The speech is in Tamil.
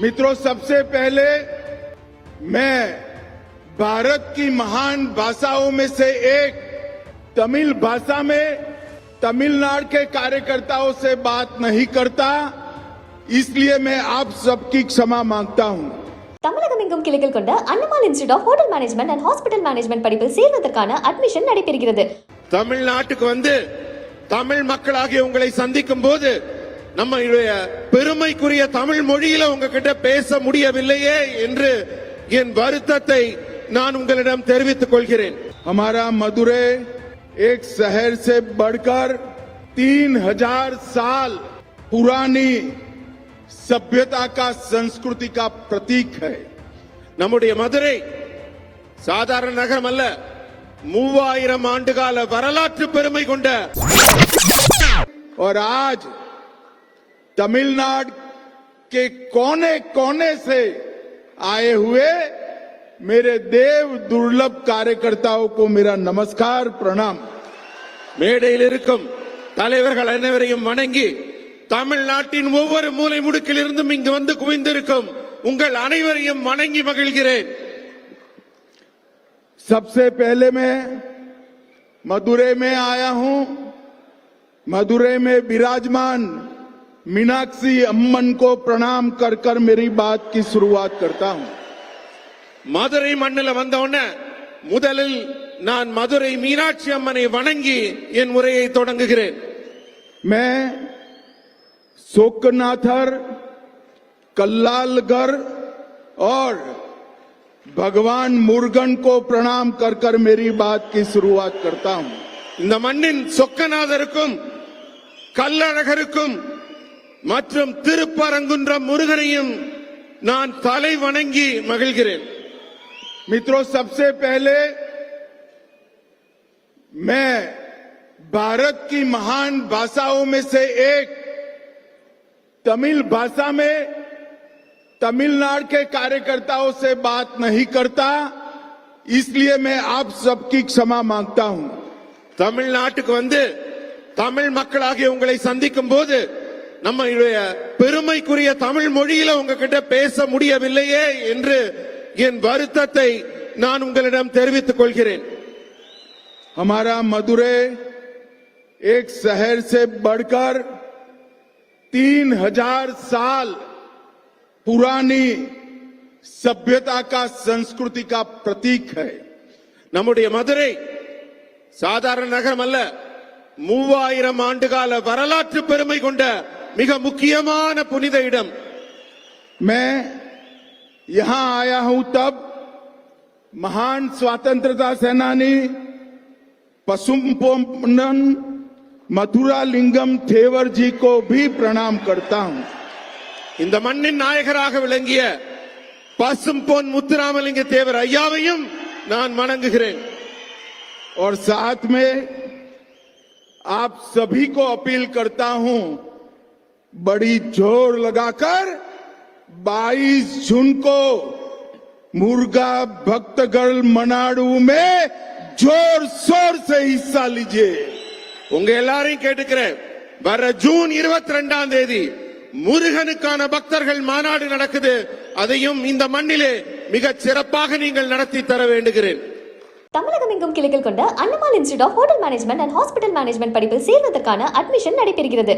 मित्रों सबसे पहले मैं भारत की महान भाषाओं में से एक तमिल भाषा में तमिलनाडु के कार्यकर्ताओं से बात नहीं करता इसलिए मैं आप सबकी क्षमा मांगता हूं தமிழகம் எங்கும் கிளைகள் கொண்ட Annamal institute of hotel management and hospital management படிப்பில் சேர்வதற்கான அட்மிஷன் நடைபெறுகிறது தமிழ்நாட்டுக்கு வந்து தமிழ் மக்களாகிய உங்களை சந்திக்கும் போது நம்மளுடைய பெருமைக்குரிய தமிழ் மொழியில உங்ககிட்ட பேச முடியவில்லையே என்று என் வருத்தத்தை நான் உங்களிடம் தெரிவித்துக் கொள்கிறேன் हमारा मदुरै एक शहर से बढ़कर तीन हजार साल पुरानी सभ्यता का संस्कृति का प्रतीक है நம்முடைய மதுரை சாதாரண நகரம் அல்ல மூவாயிரம் ஆண்டுகால வரலாற்று பெருமை கொண்ட और आज तमिलनाडु के कोने कोने से आए हुए मेरे देव दुर्लभ कार्यकर्ताओं को मेरा नमस्कार प्रणाम மேடையில் இருக்கும் தலைவர்கள் அனைவரையும் வணங்கி தமிழ்நாட்டின் ஒவ்வொரு மூலை முடுக்கில் இருந்தும் இங்கு வந்து குவிந்திருக்கும் உங்கள் அனைவரையும் வணங்கி மகிழ்கிறேன் सबसे पहले मैं मदुरै में आया हूं मदुरै में विराजमान मीनाक्षी अम्मन को प्रणाम कर कर मेरी बात की शुरुआत करता हूं மதுரை மண்ணில் வந்த உடனே முதலில் நான் மதுரை மீனாட்சி அம்மனை வணங்கி என் உரையை தொடங்குகிறேன் मैं शोकनाथर कल्लालगर और भगवान मुर्गन को प्रणाम कर कर मेरी बात की शुरुआत करता हूं இந்த மண்ணின் சொக்கநாதருக்கும் கல்லழகருக்கும் மற்றும் திருப்பரங்குன்றம் முருகனையும் நான் தலை வணங்கி மகிழ்கிறேன் मित्रों सबसे पहले मैं भारत की महान भाषाओं में से एक तमिल भाषा में तमिलनाडु के कार्यकर्ताओं से बात नहीं करता इसलिए मैं आप सबकी क्षमा मांगता हूं தமிழ்நாட்டுக்கு வந்து தமிழ் மக்களாகிய உங்களை சந்திக்கும் போது நம்மளுடைய பெருமைக்குரிய தமிழ் மொழியில உங்ககிட்ட பேச முடியவில்லையே என்று என் வருத்தத்தை நான் உங்களிடம் தெரிவித்துக் கொள்கிறேன் हमारा मदुरै एक शहर से बढ़कर तीन हजार साल पुरानी सभ्यता का संस्कृति का प्रतीक है நம்முடைய மதுரை சாதாரண நகரம் அல்ல மூவாயிரம் ஆண்டுகால வரலாற்று பெருமை கொண்ட மிக முக்கியமான புனித இடம் मैं यहां आया हूं तब महान स्वतंत्रता सेनानी पशुपनन मथुरा लिंगम थेवर जी को भी प्रणाम करता हूं இந்த மண்ணின் நாயகராக விளங்கிய பசும் பொன் முத்துராமலிங்க தேவர் ஐயாவையும் நான் வணங்குகிறேன் और साथ में आप सभी को अपील करता हूं बड़ी जोर लगाकर 22 जून को मुर्गा भक्तगढ़ मनाडू में जोर शोर से हिस्सा लीजिए உங்க எல்லாரையும் கேட்டுக்கிறேன் வர ஜூன் இருபத்தி ரெண்டாம் தேதி முருகனுக்கான பக்தர்கள் மாநாடு நடக்குது அதையும் இந்த மண்ணிலே மிக சிறப்பாக நீங்கள் நடத்தி தர வேண்டுகிறேன் தமிழகம் எங்கும் கிளைகள் கொண்ட Annamal institute of hotel management and hospital management படிப்பில் சேர்வதற்கான அட்மிஷன் நடைபெறுகிறது